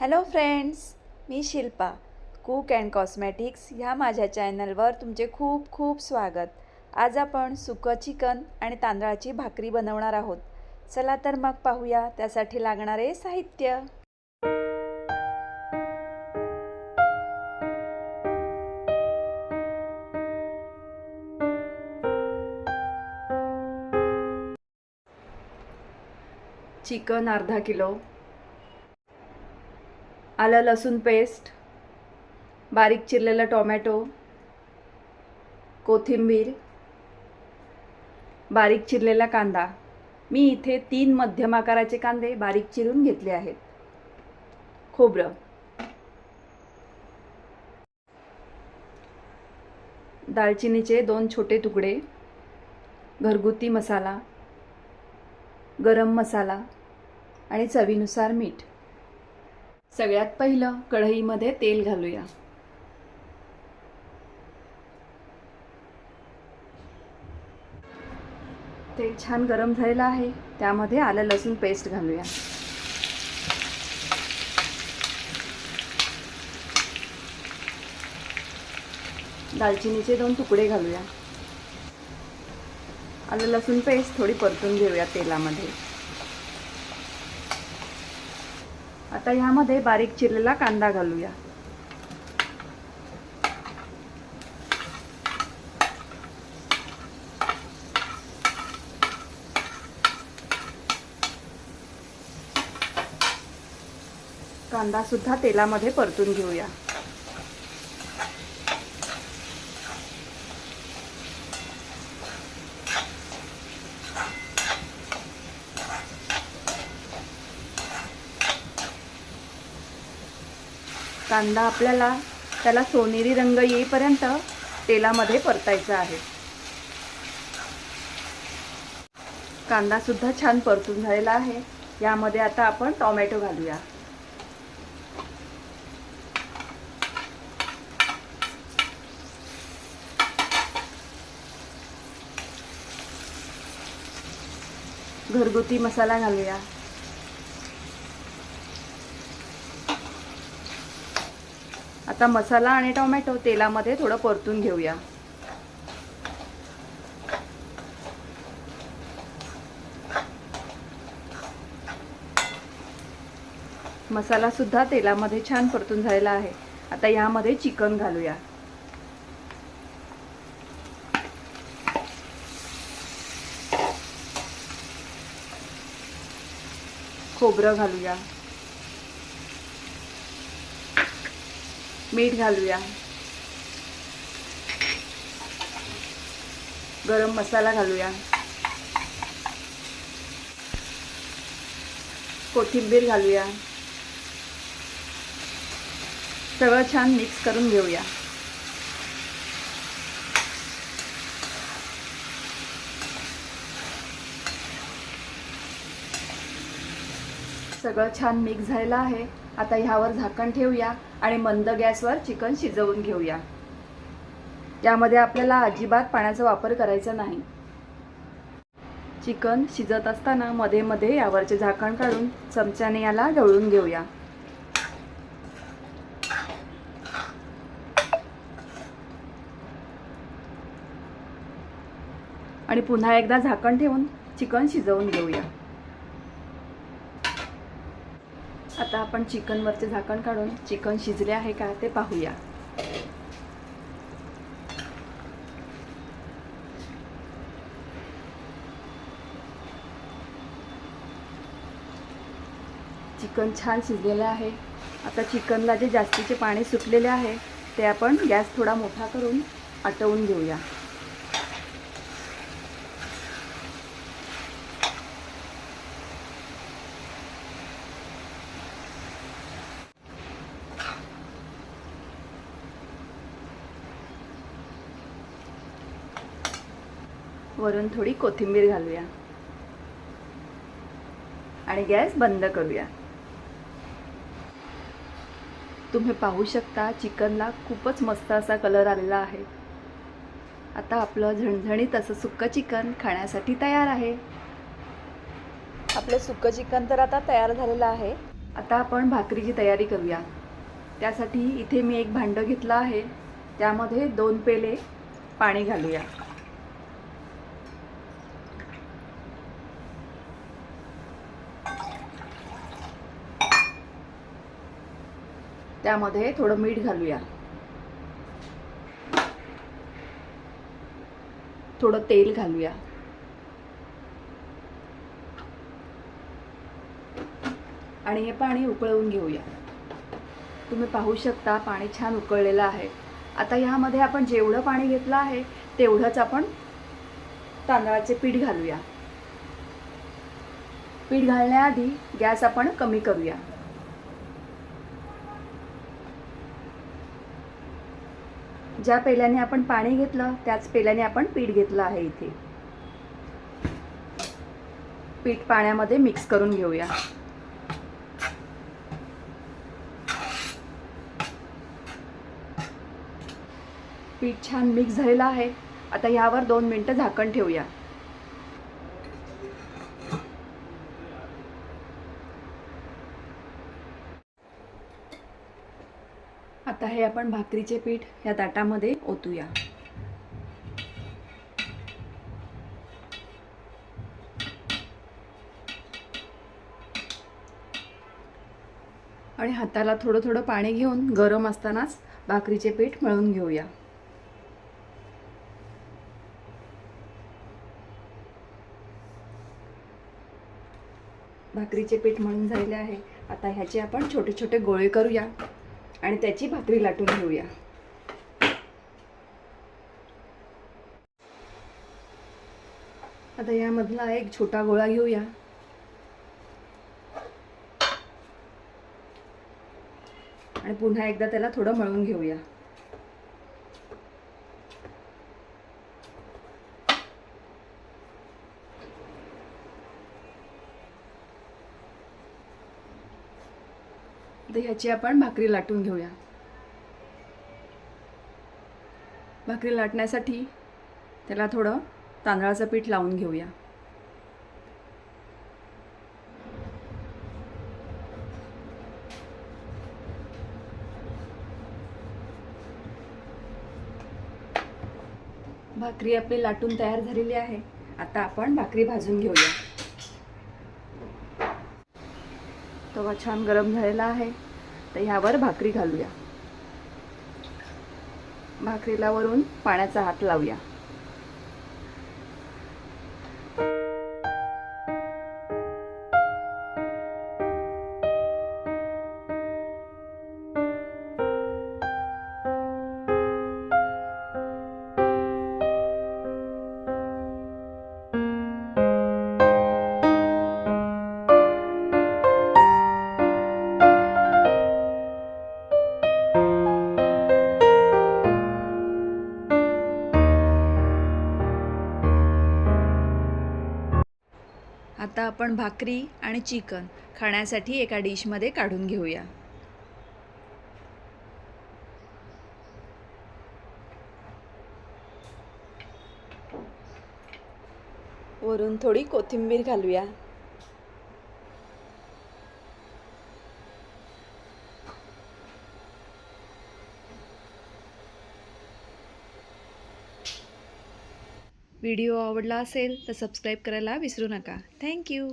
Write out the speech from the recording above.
Hello friends मी Shilpa. Cook and cosmetics ह्या माझ्या चॅनलवर तुमचे खूप खूप स्वागत. आज आपण सुकं चिकन आणि तांदळाची भाकरी बनवणार आहोत. चला तर मग पाहूया त्यासाठी लागणारे साहित्य. चिकन अर्धा किलो. आलं लसूण पेस्ट बारीक चिरलेलं टोमॅटो कोथिंबीर बारीक चिरलेला कांदा. मी इथे तीन मध्यम आकाराचे कांदे बारीक चिरून घेतले आहेत. खोबरं. दालचिनीचे दोन छोटे तुकडे घरगुती मसाला गरम मसाला आणि चवीनुसार मीठ. सगळ्यात पहिलं कढईमध्ये तेल घालूया. तेल छान गरम झालेलं आहे त्यामध्ये आलं लसूण पेस्ट घालूया. दालचिनीचे दोन तुकडे घालूया. आलं लसूण पेस्ट थोडी परतून घेऊया तेलामध्ये. आता ह्यामध्ये बारीक चिरलेला कांदा घालूया. कांदा सुद्धा तेलामध्ये परतून घेऊया. कांदा आपल्याला त्याला सोनेरी रंग येईपर्यंत तेलामध्ये परतायचा आहे. कांदा सुद्धा छान परतून झालेला आहे. यामध्ये आता आपण टोमॅटो घालूया. घरगुती मसाला घालूया. आता मसाला आणि टोमॅटो तेलामध्ये थोडं परतून घेऊया. मसाला सुद्धा तेलामध्ये छान परतून झालेला आहे. आता यामध्ये चिकन घालूया. खोबरं घालूया. मीठ घालूया. गरम मसाला घालूया. कोथिंबीर घालूया. सगळं छान मिक्स करून घेऊया. सगळं छान मिक्स झालेलं आहे. आता ह्यावर झाकण ठेवूया. आणि मंद गॅसवर चिकन शिजवून घेऊया. यामध्ये आपल्याला अजिबात पाण्याचा वापर करायचा नाही. चिकन शिजत असताना मध्ये मध्ये यावरचे झाकण काढून चमच्याने याला ढवळून घेऊया. आणि पुन्हा एकदा झाकण ठेवून चिकन शिजवून घेऊया. आता आपण चिकनवरचे झाकण काढून चिकन शिजले आहे का ते पाहूया. चिकन छान शिजलेलं आहे. आता चिकनला जे जास्तीचे पाणी सुटलेले आहे ते आपण गॅस थोडा मोठा करून आटवून घेऊया. वरून थोडी कोथिंबीर घालूया. आणि गॅस बंद करूया. तुम्ही पाहू शकता चिकनला खूपच मस्त असा कलर आलेला आहे. आता आपलं झणझणीत असं सुक्कं चिकन खाण्यासाठी तयार आहे. आपलं सुक्कं चिकन तर आता तयार झालेलं आहे. आता आपण भाकरीची तयारी करूया. त्यासाठी इथे मी एक भांडं घेतलं आहे. त्यामध्ये दोन पेले पाणी घालूया. त्यामध्ये थोडं मीठ घालूया. थोडं तेल घालूया. आणि हे पाणी उकळवून घेऊया. तुम्ही पाहू शकता पाणी छान उकळलेलं आहे. आता ह्यामध्ये आपण जेवढं पाणी घेतलं आहे तेवढंच आपण तांदळाचे पीठ घालूया. पीठ घालण्याआधी गॅस आपण कमी करूया. ज्या पेल्याने आपण पाणी घेतलं त्याच पेल्याने आपण पीठ घेतलं आहे इथे. पीठ पाण्यामध्ये मिक्स करून घेऊया. पीठ छान मिक्स झालेलं आहे. आता ह्यावर दोन मिनटं झाकण ठेवूया. आता हे आपण भाकरीचे पीठ या ताटामध्ये ओतूया. आणि हाताला थोडं थोडं पाणी घेऊन गरम असतानाच भाकरीचे पीठ मळून घेऊया. भाकरीचे पीठ मळून झालेले आहे. आता ह्याचे आपण छोटे छोटे गोळे करूया. आणि त्याची भाकरी लाटून घेऊया. आता यामधला एक छोटा गोळा घेऊया. आणि पुन्हा एकदा त्याला थोडं मळून घेऊया तर ह्याची आपण भाकरी लाटून घेऊया. भाकरी लाटण्यासाठी त्याला थोडं तांदळाचं पीठ लावून घेऊया. भाकरी आपली लाटून तयार झालेली आहे. आता आपण भाकरी भाजून घेऊया. तवा छान गरम झालेला आहे. तर ह्यावर भाकरी घालूया. भाकरीला वरून पाण्याचा हात लावूया. आता आपण भाकरी आणि चिकन खाण्यासाठी एका डिशमध्ये काढून घेऊया. वरून थोडी कोथिंबीर घालूया. व्हिडिओ आवडला असेल तर सबस्क्राईब करायला विसरू नका. थँक्यू